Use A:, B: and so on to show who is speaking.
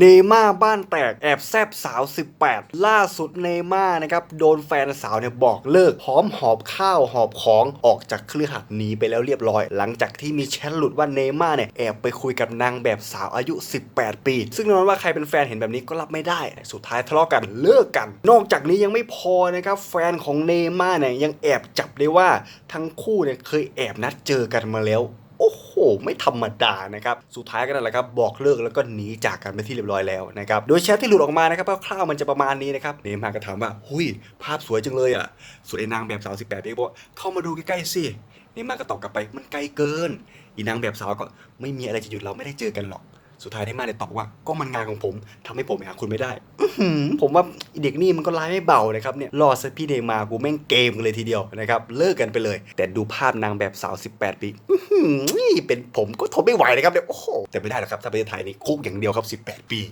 A: เนม่าบ้านแตกแอบแซบสาว 18 ล่าสุดเนม่านะครับโดนแฟนสาวเนี่ยบอกเลิกพร้อมหอบข้าวหอบของออกจากเครือขัดหนีไปแล้วเรียบร้อย หลังจากที่มีแชทหลุดว่าเนม่าเนี่ยแอบไปคุยกับนางแบบสาวอายุ 18 ปี ซึ่งแน่นอนว่าใครเป็นแฟนเห็นแบบนี้ก็รับไม่ได้ สุดท้ายทะเลาะกันเลิกกัน นอกจากนี้ยังไม่พอนะครับแฟนของเนม่าเนี่ยยังแอบจับได้ว่าทั้งคู่เนี่ยเคยแอบนัดเจอกันมาแล้ว หไม่ธรรมดานะครับสุดท้ายก็นั่นแหละครับบอกเลิกแล้วก็หนีจากกันไปที่เรียบร้อยแล้วนะครับโดยแชทที่หลุดออกมานะครับคร่าวๆมันจะประมาณนี้นะครับเนมมาก็ถามว่าหุยภาพสวยจังเลยอะสวนไอ้นางแบบสาว18ปีก็บอกเข้ามาดูใกล้ๆสิเนมมาก็ตอบกลับไปมันไกลเกินอีนางแบบสาวก็ไม่มีอะไรจะหยุดเราไม่ได้เจอกันหรอก สุดท้ายเนมมาเนี่ยตอบว่าก็มันงานของผมทำให้ผมหาคุณไม่ได้ผมว่าเด็กนี่มันก็ร้ายไม่เบานะครับเนี่ยรอซะพี่เดมากูแม่งเกมกันเลยทีเดียวนะครับเลิกกันไปเลย แต่ดูภาพนางแบบสาว 18 ปีเป็นผมก็ทนไม่ไหวนะครับเนี่ยโอ้โหแต่ไม่ได้หรอกครับถ้าประเทศไทยนี่คุกอย่างเดียวครับ 18 ปี